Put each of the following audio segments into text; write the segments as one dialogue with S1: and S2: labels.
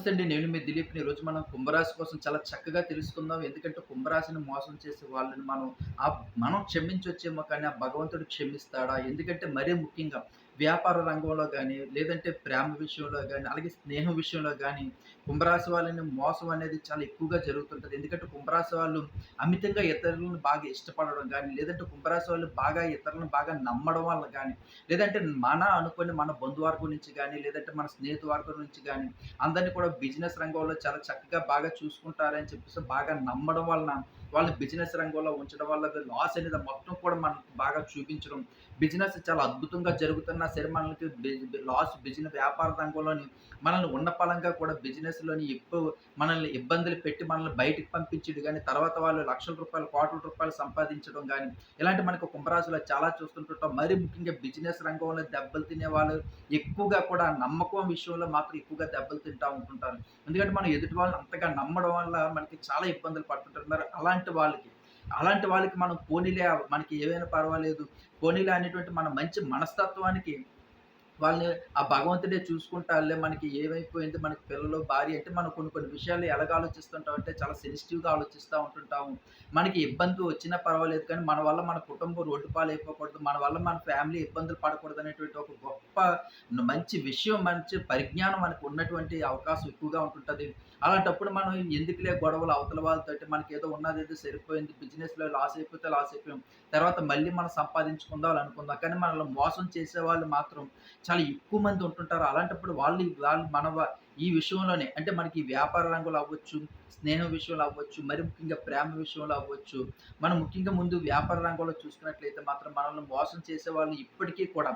S1: నమస్తే అండి. నేను మీ దిలీప్ని ఈరోజు మనం కుంభరాశి కోసం చాలా చక్కగా తెలుసుకుందాం. ఎందుకంటే కుంభరాశిని మోసం చేసే వాళ్ళని మనం ఆ మనం క్షమించవచ్చేమో కానీ ఆ భగవంతుడు క్షమిస్తాడా? ఎందుకంటే మరీ ముఖ్యంగా వ్యాపార రంగంలో కానీ లేదంటే ప్రేమ విషయంలో కానీ అలాగే స్నేహం విషయంలో కానీ కుంభరాశి వాళ్ళని మోసం అనేది చాలా ఎక్కువగా జరుగుతుంటుంది. ఎందుకంటే కుంభరాశి వాళ్ళు అమితంగా ఇతరులను బాగా ఇష్టపడడం కానీ లేదంటే కుంభరాశి వాళ్ళు బాగా ఇతరులను బాగా నమ్మడం వల్ల కానీ లేదంటే మన అనుకుని మన బంధువర్గం నుంచి కానీ లేదంటే మన స్నేహితువర్గం నుంచి కానీ అందరినీ కూడా బిజినెస్ రంగంలో చాలా చక్కగా బాగా చూసుకుంటారని చెప్పేసి బాగా నమ్మడం వలన వాళ్ళు బిజినెస్ రంగంలో ఉంచడం వల్ల లాస్ అనేది మొత్తం కూడా మనకు బాగా చూపించడం. బిజినెస్ చాలా అద్భుతంగా జరుగుతున్నా సరే మనకి లాస్ బిజినెస్ వ్యాపార రంగంలోని మనల్ని ఉన్న పలంగా కూడా బిజినెస్ బిజినెస్లోని ఎక్కువ మనల్ని ఇబ్బందులు పెట్టి మనల్ని బయటకు పంపించడం కానీ తర్వాత వాళ్ళు లక్షల రూపాయలు కోట్ల రూపాయలు సంపాదించడం కానీ ఇలాంటి మనకు కుంభరాశిలో చాలా చూస్తుంటుంటాం. మరి ముఖ్యంగా బిజినెస్ రంగంలో దెబ్బలు తినే వాళ్ళు ఎక్కువగా కూడా నమ్మకం విషయంలో మాత్రం ఎక్కువగా దెబ్బలు తింటూ ఉంటుంటారు. ఎందుకంటే మనం ఎదుటి వాళ్ళని అంతగా నమ్మడం వల్ల మనకి చాలా ఇబ్బందులు పడుతుంటారు. అలాంటి వాళ్ళకి అలాంటి వాళ్ళకి మనం పోనీలే మనకి ఏమైనా పర్వాలేదు పోనీలే అనేటువంటి మన మంచి మనస్తత్వానికి వాళ్ళని ఆ భగవంతుడే చూసుకుంటారులే మనకి ఏమైపోయింది మనకి పిల్లలు భార్య అంటే మనం కొన్ని కొన్ని విషయాలు ఎలాగ ఆలోచిస్తుంటాం అంటే చాలా సెన్సిటివ్గా ఆలోచిస్తూ ఉంటుంటాము. మనకి ఇబ్బంది వచ్చినా పర్వాలేదు కానీ మన వల్ల మన కుటుంబం రోడ్డు పాలు అయిపోకూడదు మన వల్ల మన ఫ్యామిలీ ఇబ్బందులు పడకూడదు అనేటువంటి ఒక గొప్ప మంచి విషయం మంచి పరిజ్ఞానం మనకు ఉన్నటువంటి అవకాశం ఎక్కువగా ఉంటుంటుంది. అలాంటప్పుడు మనం ఎందుకులే గొడవలు అవతల వాళ్ళతో మనకి ఏదో ఉన్నది ఏదో సరిపోయింది బిజినెస్లో లాస్ అయిపోతే లాస్ అయిపోయాం తర్వాత మళ్ళీ మనం సంపాదించుకుందాం అనుకుందాం కానీ మనల్ని మోసం చేసే వాళ్ళు మాత్రం చాలా ఎక్కువ మంది ఉంటుంటారు. అలాంటప్పుడు వాళ్ళు వాళ్ళు మన ఈ విషయంలోనే అంటే మనకి వ్యాపార రంగంలో అవ్వచ్చు స్నేహం విషయంలో అవ్వచ్చు మరి ముఖ్యంగా ప్రేమ విషయంలో అవ్వచ్చు మనం ముఖ్యంగా ముందు వ్యాపార రంగంలో చూసుకున్నట్లయితే మాత్రం మనల్ని మోసం చేసే వాళ్ళు ఇప్పటికీ కూడా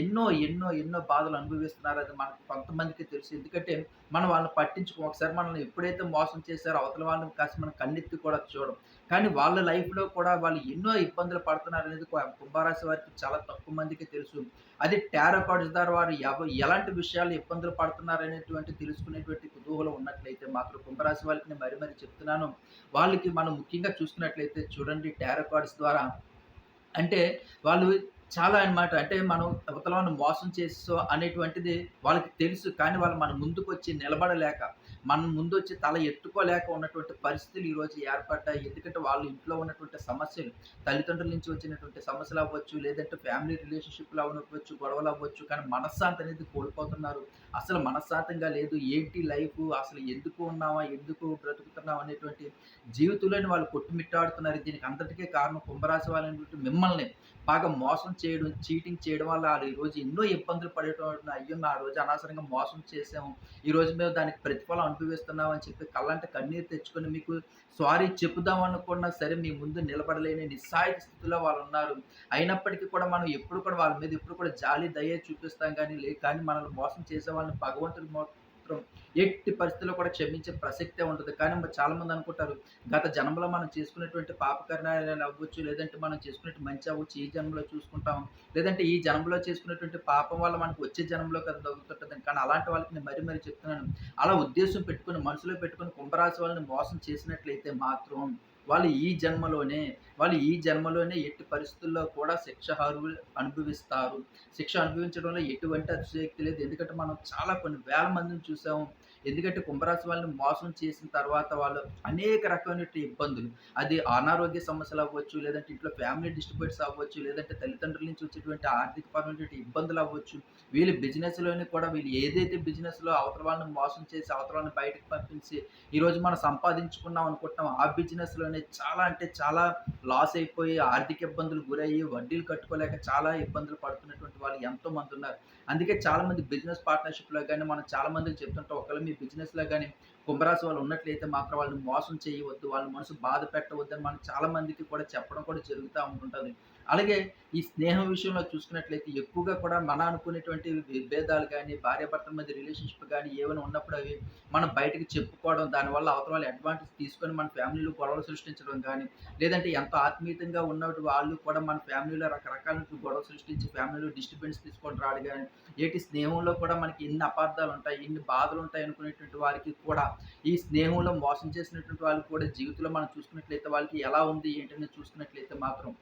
S1: ఎన్నో ఎన్నో ఎన్నో బాధలు అనుభవిస్తున్నారు అది మనకు కొంతమందికి తెలుసు. ఎందుకంటే మనం వాళ్ళని పట్టించుకో ఒకసారి మనల్ని ఎప్పుడైతే మోసం చేశారో అవతల వాళ్ళని కాస్త మనం కన్నెత్తి కూడా చూడడం కానీ వాళ్ళ లైఫ్లో కూడా వాళ్ళు ఎన్నో ఇబ్బందులు పడుతున్నారు అనేది కుంభరాశి వారికి చాలా తక్కువ మందికి తెలుసు. అది టారో కార్డ్స్ ద్వారా వారు ఎలాంటి విషయాలు ఇబ్బందులు పడుతున్నారు అనేటువంటి తెలుసుకునేటువంటి కుతూహలం ఉన్నట్లయితే మాత్రం కుంభరాశి వాళ్ళకి నేను మరీ మరీ చెప్తున్నాను. వాళ్ళకి మనం ముఖ్యంగా చూసుకున్నట్లయితే చూడండి టారో కార్డ్స్ ద్వారా అంటే వాళ్ళు చాలా అనమాట అంటే మనం అవతల మోసం చేసో అనేటువంటిది వాళ్ళకి తెలుసు. కానీ వాళ్ళు మన ముందుకు వచ్చి నిలబడలేక మనం ముందు వచ్చి తల ఎత్తుకోలేక ఉన్నటువంటి పరిస్థితులు ఈరోజు ఏర్పడ్డాయి. ఎందుకంటే వాళ్ళు ఇంట్లో ఉన్నటువంటి సమస్యలు తల్లిదండ్రుల నుంచి వచ్చినటువంటి సమస్యలు అవ్వచ్చు లేదంటే ఫ్యామిలీ రిలేషన్షిప్లు అవ్వచ్చు గొడవలు అవ్వచ్చు కానీ మనశ్శాంతి అనేది కోల్పోతున్నారు. అసలు మనస్సాతంగా లేదు. ఏంటి లైఫ్? అసలు ఎందుకు ఉన్నామా ఎందుకు బ్రతుకుతున్నాం అనేటువంటి జీవితంలోని వాళ్ళు కొట్టుమిట్టాడుతున్నారు. దీనికి అందరికీ కారణం కుంభరాశి వాళ్ళని మిమ్మల్ని బాగా మోసం చేయడం చీటింగ్ చేయడం వల్ల వాళ్ళు ఈరోజు ఎన్నో ఇబ్బందులు పడేటువంటి అయ్యో ఆ రోజు అనవసరంగా మోసం చేసాము ఈరోజు మేము దానికి ప్రతిఫలం అనుభవిస్తున్నాం అని చెప్పి కళ్ళంట కన్నీరు తెచ్చుకొని మీకు సారీ చెప్పుదాం అనుకున్నా సరే మీ ముందు నిలబడలేని నిస్సాయిత స్థితిలో వాళ్ళు ఉన్నారు. అయినప్పటికీ కూడా మనం ఎప్పుడు కూడా వాళ్ళ మీద ఎప్పుడు కూడా జాలి దయ చూపిస్తాం కానీ లే కానీ మనల్ని మోసం చేసే వాళ్ళని భగవంతుడు మాత్రం ఎట్టి పరిస్థితుల్లో కూడా క్షమించే ప్రసక్తే ఉంటుంది కానీ చాలా మంది అనుకుంటారు గత జన్మలో మనం చేసుకునేటువంటి పాపకరణాలు అవ్వచ్చు లేదంటే మనం చేసుకునేటువంటి మంచి అవ్వచ్చు ఈ జన్మలో చూసుకుంటాం. లేదంటే ఈ జన్మలో చేసుకునేటువంటి పాపం వల్ల మనకు వచ్చే జన్మలో కదా దొరుకుతుంటుంది. కానీ అలాంటి వాళ్ళకి నేను మరీ మరీ చెప్తున్నాను అలా ఉద్దేశం పెట్టుకుని మనసులో పెట్టుకుని కుంభరాశి వాళ్ళని మోసం చేసినట్లయితే మాత్రం వాళ్ళు ఈ జన్మలోనే వాళ్ళు ఈ జన్మలోనే ఎట్టి పరిస్థితుల్లో కూడా శిక్ష అనుభవిస్తారు. శిక్ష అనుభవించడంలో ఎటువంటి అతిశక్తి లేదు. ఎందుకంటే మనం చాలా కొన్ని వేల మందిని చూసాము ఎందుకంటే కుంభరాశి వాళ్ళని మోసం చేసిన తర్వాత వాళ్ళు అనేక రకమైనటువంటి ఇబ్బందులు. అది అనారోగ్య సమస్యలు అవ్వచ్చు లేదంటే ఇంట్లో ఫ్యామిలీ డిస్ట్రిబ్యూట్స్ అవ్వచ్చు లేదంటే తల్లిదండ్రుల నుంచి వచ్చేటువంటి ఆర్థిక పరమైనటువంటి ఇబ్బందులు అవ్వచ్చు. వీళ్ళు బిజినెస్లోని కూడా వీళ్ళు ఏదైతే బిజినెస్లో అవతల వాళ్ళని మోసం చేసి అవతల వాళ్ళని బయటకు పంపించి ఈరోజు మనం సంపాదించుకున్నాం అనుకుంటున్నాం ఆ బిజినెస్లోనే చాలా అంటే చాలా లాస్ అయిపోయి ఆర్థిక ఇబ్బందులు గురయ్యి వడ్డీలు కట్టుకోలేక చాలా ఇబ్బందులు పడుతున్నటువంటి వాళ్ళు ఎంతోమంది ఉన్నారు. అందుకే చాలామంది బిజినెస్ పార్ట్నర్షిప్లో కానీ మనం చాలామందికి చెప్తుంటాం ఒకళ్ళ మీ బిజినెస్లో కానీ కుంభరాశి వాళ్ళు ఉన్నట్లయితే మాత్రం వాళ్ళని మోసం చేయవద్దు వాళ్ళ మనసు బాధ పెట్టవద్దు అని మనం చాలామందికి కూడా చెప్పడం కూడా జరుగుతూ ఉంటుంటుంది. అలాగే ఈ స్నేహం విషయంలో చూసుకున్నట్లయితే ఎక్కువగా కూడా మన అనుకునేటువంటి విభేదాలు కానీ భార్యాభర్తల మధ్య రిలేషన్షిప్ కానీ ఏమైనా ఉన్నప్పుడు అవి మనం బయటకు చెప్పుకోవడం దానివల్ల అవతల వాళ్ళు అడ్వాంటేజ్ తీసుకొని మన ఫ్యామిలీలో గొడవలు సృష్టించడం కానీ లేదంటే ఎంతో ఆత్మీయతంగా ఉన్నట్టు వాళ్ళు కూడా మన ఫ్యామిలీలో రకరకాల గొడవ సృష్టించి ఫ్యామిలీలో డిస్టర్బెన్స్ తీసుకొని రాడు కానీ ఏటి స్నేహంలో కూడా మనకి ఎన్ని అపార్థాలు ఉంటాయి ఎన్ని బాధలు ఉంటాయి అనుకునేటువంటి వారికి కూడా ఈ స్నేహంలో మోసం చేసినటువంటి వాళ్ళు కూడా జీవితంలో మనం చూసుకున్నట్లయితే వాళ్ళకి ఎలా ఉంది ఏంటనేది చూసుకున్నట్లయితే మాత్రం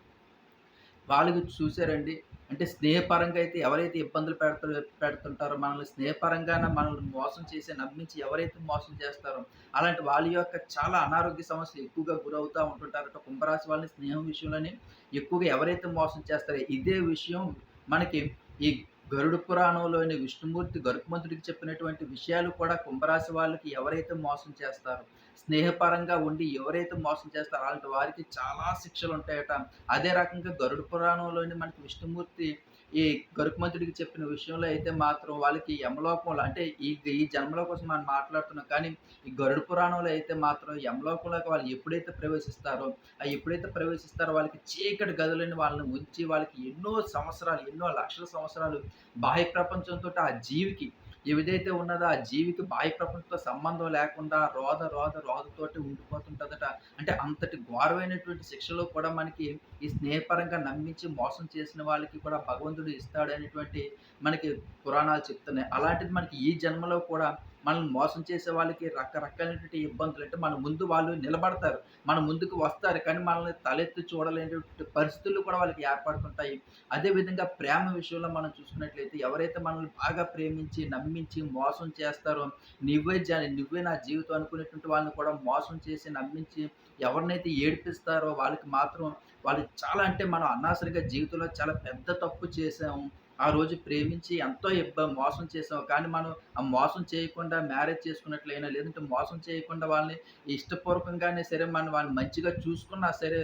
S1: వాళ్ళకి చూసారండి. అంటే స్నేహపరంగా అయితే ఎవరైతే ఇబ్బందులు పెడుతు పెడుతుంటారో మనల్ని స్నేహపరంగానే మనల్ని మోసం చేసి నమ్మించి ఎవరైతే మోసం చేస్తారో అలాంటి వాళ్ళ యొక్క చాలా అనారోగ్య సమస్యలు ఎక్కువగా గురవుతూ ఉంటుంటారట. కుంభరాశి వాళ్ళని స్నేహం విషయంలోనే ఎక్కువగా ఎవరైతే మోసం చేస్తారో ఇదే విషయం మనకి ఈ గరుడు పురాణంలోని విష్ణుమూర్తి గరుత్మంతుడికి చెప్పినటువంటి విషయాలు కూడా కుంభరాశి వాళ్ళకి ఎవరైతే మోసం చేస్తారో స్నేహపరంగా ఉండి ఎవరైతే మోసం చేస్తారో అలాంటి వారికి చాలా శిక్షలు ఉంటాయట. అదే రకంగా గరుడు పురాణంలోని మనకి విష్ణుమూర్తి ఈ గరుకుమంతుడికి చెప్పిన విషయంలో అయితే మాత్రం వాళ్ళకి యమలోకంలో అంటే ఈ ఈ జన్మలో కోసం మనం మాట్లాడుతున్నాం. కానీ ఈ గరుడు పురాణంలో అయితే మాత్రం యమలోకంలోకి వాళ్ళు ఎప్పుడైతే ప్రవేశిస్తారో ఆ ఎప్పుడైతే ప్రవేశిస్తారో వాళ్ళకి చీకటి గదులని వాళ్ళని ఉంచి వాళ్ళకి ఎన్నో సంవత్సరాలు ఎన్నో లక్షల సంవత్సరాలు బాహ్య ప్రపంచంతో ఆ జీవికి ఏదైతే ఉన్నదో ఆ జీవికి బాహ్య ప్రపంచంతో సంబంధం లేకుండా రోద రోద రోదతోటి ఉండిపోతుంటుందట. అంటే అంతటి ఘోరమైనటువంటి శిక్షలో కూడా మనకి ఈ స్నేహపరంగా నమ్మించి మోసం చేసిన వాళ్ళకి కూడా భగవంతుడు ఇస్తాడు అనేటువంటి మనకి పురాణాలు చెప్తున్నాయి. అలాంటిది మనకి ఈ జన్మలో కూడా మనల్ని మోసం చేసే వాళ్ళకి రకరకాలైనటువంటి ఇబ్బందులు అంటే మన ముందు వాళ్ళు నిలబడతారు. మన ముందుకు వస్తారు కానీ మనల్ని తలెత్తి చూడలేనటువంటి పరిస్థితులు కూడా వాళ్ళకి ఏర్పడుతుంటాయి. అదేవిధంగా ప్రేమ విషయంలో మనం చూసుకున్నట్లయితే ఎవరైతే మనల్ని బాగా ప్రేమించి నమ్మించి మోసం చేస్తారో నువ్వే జా నువ్వే నా జీవితం అనుకునేటువంటి వాళ్ళని కూడా మోసం చేసి నమ్మించి ఎవరినైతే ఏడిపిస్తారో వాళ్ళకి మాత్రం వాళ్ళు చాలా అంటే మనం అన్నాసరిగా జీవితంలో చాలా పెద్ద తప్పు చేసాము ఆ రోజు ప్రేమించి ఎంతో ఇబ్బ మోసం చేసాం కానీ మనం ఆ మోసం చేయకుండా మ్యారేజ్ చేసుకున్నట్లయినా లేదంటే మోసం చేయకుండా వాళ్ళని ఇష్టపూర్వకంగానే సరే మనం వాళ్ళని మంచిగా చూసుకున్నా సరే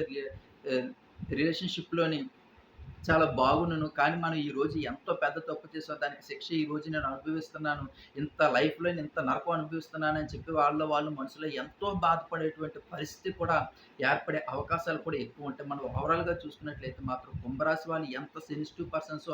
S1: రిలేషన్షిప్లోని చాలా బాగున్నాను కానీ మనం ఈ రోజు ఎంతో పెద్ద తప్పు చేసాం దానికి శిక్ష ఈ రోజు నేను అనుభవిస్తున్నాను. ఇంత లైఫ్లో ఇంత నరకం అనుభవిస్తున్నాను అని చెప్పి వాళ్ళ వాళ్ళు మనసులో ఎంతో బాధపడేటువంటి పరిస్థితి కూడా ఏర్పడే అవకాశాలు కూడా ఎక్కువ ఉంటాయి మనం ఓవరాల్గా చూసుకున్నట్లయితే మాత్రం కుంభరాశి వాళ్ళు ఎంత సెన్సిటివ్ పర్సన్స్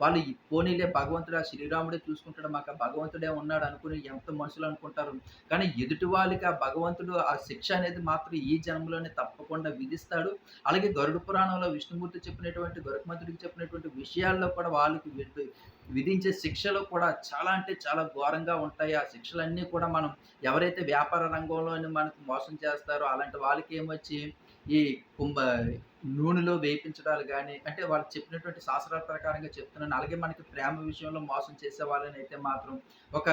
S1: వాళ్ళు పోనీలే భగవంతుడు ఆ శ్రీరాముడే చూసుకుంటాడు మాకు భగవంతుడే ఉన్నాడు అనుకుని ఎంత మనుషులు అనుకుంటారు. కానీ ఎదుటి వాళ్ళకి ఆ భగవంతుడు ఆ శిక్ష అనేది మాత్రం ఈ జన్మలోనే తప్పకుండా విధిస్తాడు. అలాగే గరుడు పురాణంలో విష్ణుమూర్తి చెప్పినటువంటి గరుత్మ భగవంతుడికి చెప్పినటువంటి విషయాల్లో కూడా వాళ్ళకి విధించే శిక్షలు కూడా చాలా అంటే చాలా ఘోరంగా ఉంటాయి. ఆ శిక్షలన్నీ కూడా మనం ఎవరైతే వ్యాపార రంగంలోని మనకు మోసం చేస్తారో అలాంటి వాళ్ళకి ఏమొచ్చి ఈ కుంభ నూనెలో వేయించడాలు కానీ అంటే వాళ్ళు చెప్పినటువంటి శాస్త్రాల ప్రకారంగా చెప్తున్నాను అలాగే మనకి ప్రేమ విషయంలో మోసం చేసే వాళ్ళని అయితే మాత్రం ఒక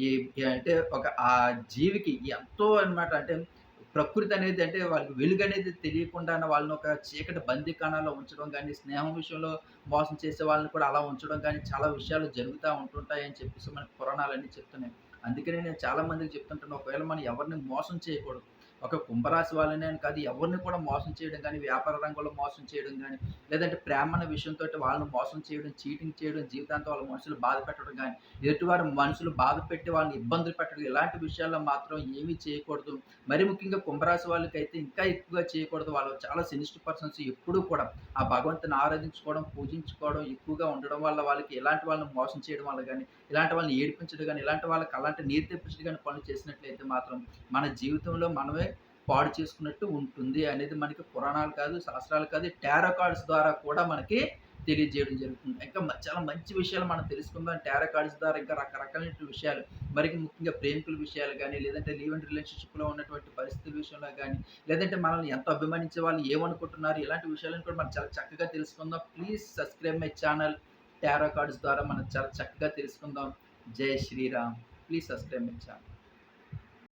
S1: ఈ అంటే ఒక ఆ జీవికి ఎంతో అనమాట అంటే ప్రకృతి అనేది అంటే వాళ్ళకి వెలుగు అనేది తెలియకుండా వాళ్ళని ఒక చీకటి బందీకాణాల్లో ఉంచడం కానీ స్నేహం విషయంలో మోసం చేసే వాళ్ళని కూడా అలా ఉంచడం కానీ చాలా విషయాలు జరుగుతూ ఉంటుంటాయని చెప్పేసి మనకి పురాణాలన్నీ చెప్తున్నాయి. అందుకనే నేను చాలా మందికి చెప్తుంటాను ఒకవేళ మనం ఎవరిని మోసం చేయకూడదు ఒక కుంభరాశి వాళ్ళనే కాదు ఎవరిని కూడా మోసం చేయడం కానీ వ్యాపార రంగంలో మోసం చేయడం కానీ లేదంటే ప్రేమ అనే విషయంతో వాళ్ళని మోసం చేయడం చీటింగ్ చేయడం జీవితాంతం వాళ్ళ మనుషులు బాధ పెట్టడం కానీ ఎదుటివారు మనుషులు బాధ పెట్టి వాళ్ళని ఇబ్బందులు పెట్టడం ఇలాంటి విషయాల్లో మాత్రం ఏమీ చేయకూడదు. మరి ముఖ్యంగా కుంభరాశి వాళ్ళకి అయితే ఇంకా ఎక్కువగా చేయకూడదు. వాళ్ళు చాలా సినిస్ట్ పర్సన్స్ ఎప్పుడూ కూడా ఆ భగవంతుని ఆరాధించుకోవడం పూజించుకోవడం ఎక్కువగా ఉండడం వల్ల వాళ్ళకి ఇలాంటి వాళ్ళని మోసం చేయడం వల్ల కానీ ఇలాంటి వాళ్ళని ఏడిపించడం కానీ ఇలాంటి వాళ్ళకి అలాంటి నీరు తెప్పించడం కానీ పనులు చేసినట్లయితే మాత్రం మన జీవితంలో మనమే పాడు చేసుకున్నట్టు ఉంటుంది అనేది మనకి పురాణాలు కాదు శాస్త్రాలు కాదు టారో కార్డ్స్ ద్వారా కూడా మనకి తెలియజేయడం జరుగుతుంది. ఇంకా చాలా మంచి విషయాలు మనం తెలుసుకుందాం. టారో కార్డ్స్ ద్వారా ఇంకా రకరకాలైన విషయాలు మరి ముఖ్యంగా ప్రేమికుల విషయాలు కానీ లేదంటే లీవ్ అండ్ రిలేషన్షిప్లో ఉన్నటువంటి పరిస్థితుల విషయంలో కానీ లేదంటే మనల్ని ఎంతో అభిమానించే వాళ్ళు ఏమనుకుంటున్నారు ఇలాంటి విషయాలను కూడా మనం చాలా చక్కగా తెలుసుకుందాం. Please subscribe my channel tarot cards ద్వారా మనం చాలా చక్కగా తెలుసుకుందాం. Jai Shriram. Please subscribe my channel